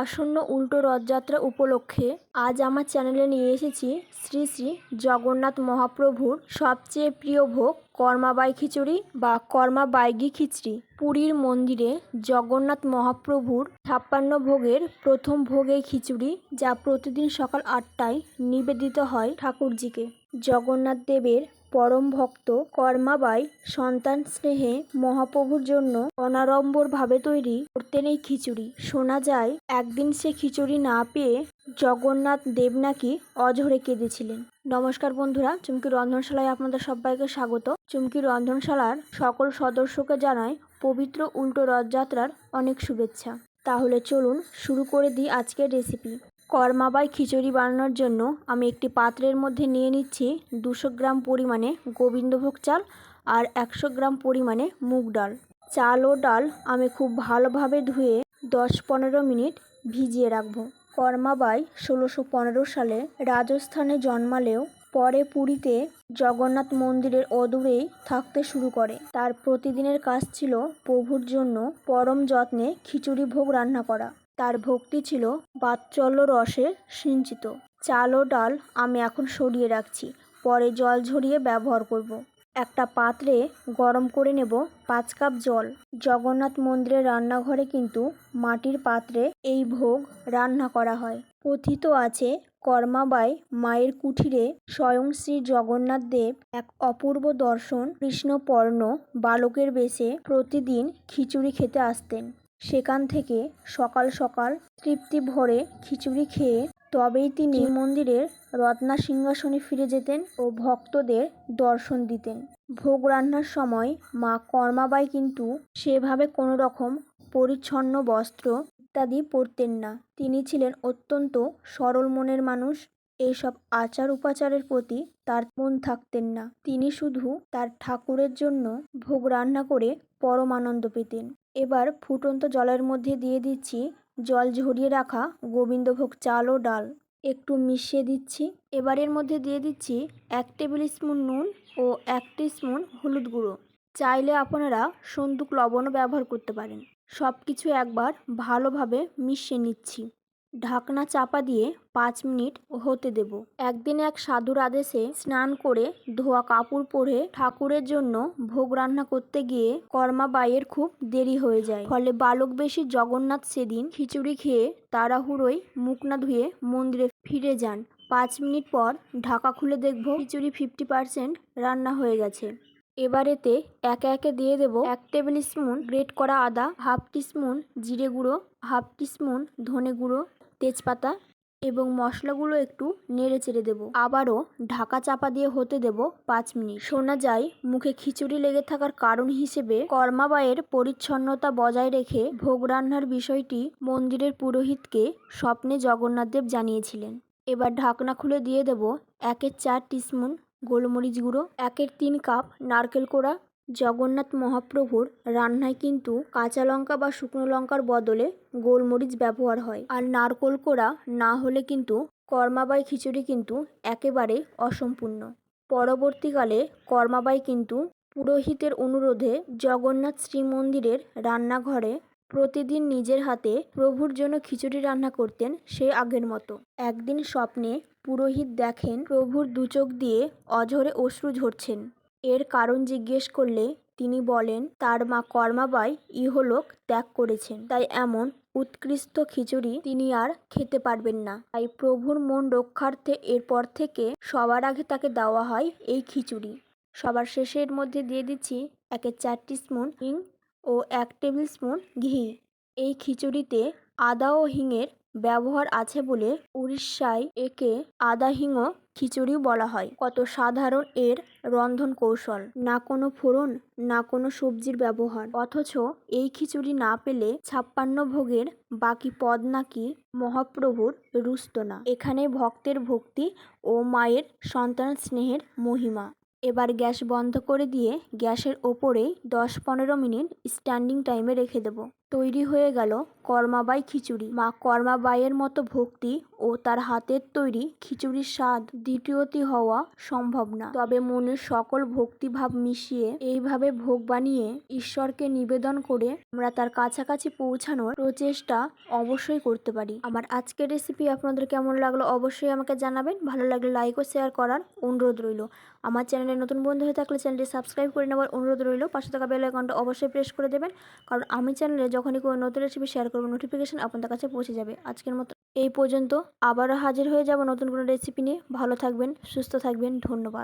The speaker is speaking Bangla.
আসন্ন উল্টো রথযাত্রা উপলক্ষে আজ আমার চ্যানেলে নিয়ে এসেছি শ্রী শ্রী জগন্নাথ মহাপ্রভুর সবচেয়ে প্রিয় ভোগ কর্মাবাই খিচুড়ি বা কর্মাবাইগি খিচড়ি। পুরীর মন্দিরে জগন্নাথ মহাপ্রভুর ছাপ্পান্ন ভোগের প্রথম ভোগ খিচুড়ি যা প্রতিদিন সকাল আটটায় নিবেদিত হয় ঠাকুরজিকে। জগন্নাথ দেবের পরম ভক্ত কর্মাবাই সন্তান স্নেহে মহাপ্রভুর জন্য অনাড়ম্বরভাবে তৈরি করতেন এই খিচুড়ি। শোনা যায়, একদিন সে খিচুড়ি না পেয়ে জগন্নাথ দেব নাকি অঝরে কেঁদেছিলেন। নমস্কার বন্ধুরা, চুমকি রন্ধনশালায় আপনাদের সবাইকে স্বাগত। চুমকি রন্ধনশালার সকল সদস্যকে জানায় পবিত্র উল্টো রথযাত্রার অনেক শুভেচ্ছা। তাহলে চলুন শুরু করে দিই আজকের রেসিপি কর্মাবাই খিচুড়ি বানানোর জন্য আমি একটি পাত্রের মধ্যে নিয়ে নিচ্ছি দুশো গ্রাম পরিমাণে গোবিন্দভোগ চাল আর একশো গ্রাম পরিমাণে মুগ ডাল। চাল ও ডাল আমি খুব ভালোভাবে ধুয়ে দশ পনেরো মিনিট ভিজিয়ে রাখব। কর্মাবাই ষোলোশো পনেরো সালে রাজস্থানে জন্মালেও পরে পুরীতে জগন্নাথ মন্দিরের অদূরেই থাকতে শুরু করে। তার প্রতিদিনের কাজ ছিল প্রভুর জন্য পরম যত্নে খিচুড়ি ভোগ রান্না করা। তার ভক্তি ছিল বাৎসল্য রসে সিঞ্চিত। চাল ও ডাল আমি এখন সরিয়ে রাখছি, পরে জল ঝরিয়ে ব্যবহার করব। একটা পাত্রে গরম করে নেব পাঁচ কাপ জল। জগন্নাথ মন্দিরের রান্নাঘরে কিন্তু মাটির পাত্রে এই ভোগ রান্না করা হয়। কথিত আছে, কর্মাবাই মায়ের কুঠিরে স্বয়ং শ্রী জগন্নাথ দেব এক অপূর্ব দর্শন কৃষ্ণপর্ণ বালকের বেশে প্রতিদিন খিচুড়ি খেতে আসতেন। সেখান থেকে সকাল সকাল তৃপ্তি ভরে খিচুড়ি খেয়ে তবেই তিনি মন্দিরের রত্না সিংহাসনে ফিরে যেতেন ও ভক্তদের দর্শন দিতেন। ভোগ রান্নার সময় মা কর্মাবাই কিন্তু সেভাবে কোনো রকম পরিচ্ছন্ন বস্ত্র ইত্যাদি পরতেন না। তিনি ছিলেন অত্যন্ত সরল মনের মানুষ। এইসব আচার উপাচারের প্রতি তার মন থাকতেন না। তিনি শুধু তার ঠাকুরের জন্য ভোগ রান্না করে পরম আনন্দ পেতেন এবার ফুটন্ত জলের মধ্যে দিয়ে দিচ্ছি জল ঝরিয়ে রাখা গোবিন্দভোগ চাল ও ডাল। একটু মিশিয়ে দিচ্ছি। এবার এর মধ্যে দিয়ে দিচ্ছি এক টেবিল স্পুন নুন ও এক স্পুন হলুদ গুঁড়ো। চাইলে আপনারা সন্দুক লবণও ব্যবহার করতে পারেন। সব কিছু একবার ভালোভাবে মিশিয়ে নিচ্ছি। ঢাকনা চাপা দিয়ে পাঁচ মিনিট হতে দেব। একদিন এক সাধুর আদেশে স্নান করে ধোয়া কাপড় পরে ঠাকুরের জন্য ভোগ রান্না করতে গিয়ে কর্মাবাইয়ের খুব দেরি হয়ে যায়। ফলে বালক বেশি জগন্নাথ সেদিন খিচুড়ি খেয়ে তাড়াহুড়োয় মুখ না ধুয়ে মন্দিরে ফিরে যান। পাঁচ মিনিট পর ঢাকা খুলে দেখব খিচুড়ি ফিফটি পার্সেন্ট রান্না হয়ে গেছে। এবার এতে একে একে দিয়ে দেব এক টেবিল স্পুন, গ্রেট করা আদা, হাফ টিস্পুন জিরে গুঁড়ো, হাফ টিস্পুন ধনে গুঁড়ো তেজপাতা এবং মশলাগুলো একটু নেড়ে চেড়ে দেবো। আবারও ঢাকা চাপা দিয়ে হতে দেব পাঁচ মিনিট। শোনা যায়, মুখে খিচুড়ি লেগে থাকার কারণ হিসেবে কর্মাবাইয়ের পরিচ্ছন্নতা বজায় রেখে ভোগ রান্নার বিষয়টি মন্দিরের পুরোহিতকে স্বপ্নে জগন্নাথদেব জানিয়েছিলেন। এবার ঢাকনা খুলে দিয়ে দেব একের চার টিস্পুন গোলমরিচ গুঁড়ো, একের তিন কাপ নারকেল কোড়া জগন্নাথ মহাপ্রভুর রান্নায় কিন্তু কাঁচা লঙ্কা বা শুকনো লঙ্কার বদলে গোলমরিচ ব্যবহার হয়। আর নারকোল কোড়া না হলে কিন্তু কর্মাবাই খিচুড়ি কিন্তু একেবারে অসম্পূর্ণ। পরবর্তীকালে কর্মাবাই কিন্তু পুরোহিতের অনুরোধে জগন্নাথ শ্রীমন্দিরের রান্নাঘরে প্রতিদিন নিজের হাতে প্রভুর জন্য খিচুড়ি রান্না করতেন সে আগের মতো। একদিন স্বপ্নে পুরোহিত দেখেন প্রভুর দুচোখ দিয়ে অঝরে অশ্রু ঝরছেন। এর কারণ জিজ্ঞেস করলে তিনি বলেন, তার মা কর্মাবাই ইহলোক ত্যাগ করেছেন, তাই এমন উৎকৃষ্ট খিচুড়ি তিনি আর খেতে পারবেন না। তাই প্রভুর মন রক্ষার্থে এরপর থেকে সবার আগে তাকে দেওয়া হয় এই খিচুড়ি। সবার শেষের মধ্যে দিয়ে দিচ্ছি একের চারটি স্পুন হিং ও এক টেবিল স্পুন ঘি। এই খিচুড়িতে আদা ও হিংয়ের ব্যবহার আছে বলে উড়িষ্যায় একে আদা হিঙ খিচুড়ি বলা হয়। কত সাধারণ এর রন্ধন কৌশল। না কোনো ফোড়ন, না কোনো সবজির ব্যবহার। অথচ এই খিচুড়ি না পেলে ছাপ্পান্ন ভোগের বাকি পদ নাকি মহাপ্রভুর রুস্ত না এখানে ভক্তের ভক্তি ও মায়ের সন্তান স্নেহের মহিমা। এবার গ্যাস বন্ধ করে দিয়ে গ্যাসের ওপরেই দশ পনেরো মিনিট স্ট্যান্ডিং টাইমে রেখে দেবো। তৈরি হয়ে গেল কর্মাবাই খিচুড়ি। মা কর্মাবাইয়ের মতো ভক্তি ও তার হাতের তৈরি খিচুড়ির স্বাদ দ্বিতীয়টি হওয়া সম্ভব না। তবে মনের সকল ভক্তিভাব মিশিয়ে এইভাবে ভোগ বানিয়ে ঈশ্বরকে নিবেদন করে আমরা তার কাছাকাছি পৌঁছানোর প্রচেষ্টা অবশ্যই করতে পারি। আমার আজকের রেসিপি আপনাদের কেমন লাগল অবশ্যই আমাকে জানাবেন। ভালো লাগলে লাইক ও শেয়ার করার অনুরোধ রইল। আমার চ্যানেলে নতুন বন্ধু হয়ে থাকলে চ্যানেলটি সাবস্ক্রাইব করে নেওয়ার অনুরোধ রইল। পাশে থাকা বেল আইকনটা অবশ্যই প্রেস করে দেবেন, কারণ আমি চ্যানেলে যখনই কোনো নতুন রেসিপি শেয়ার করব নোটিফিকেশান আপনাদের কাছে পৌঁছে যাবে। আজকের মতো এই পর্যন্ত। আবারও হাজির হয়ে যাব নতুন কোনো রেসিপি নিয়ে। ভালো থাকবেন, সুস্থ থাকবেন। ধন্যবাদ।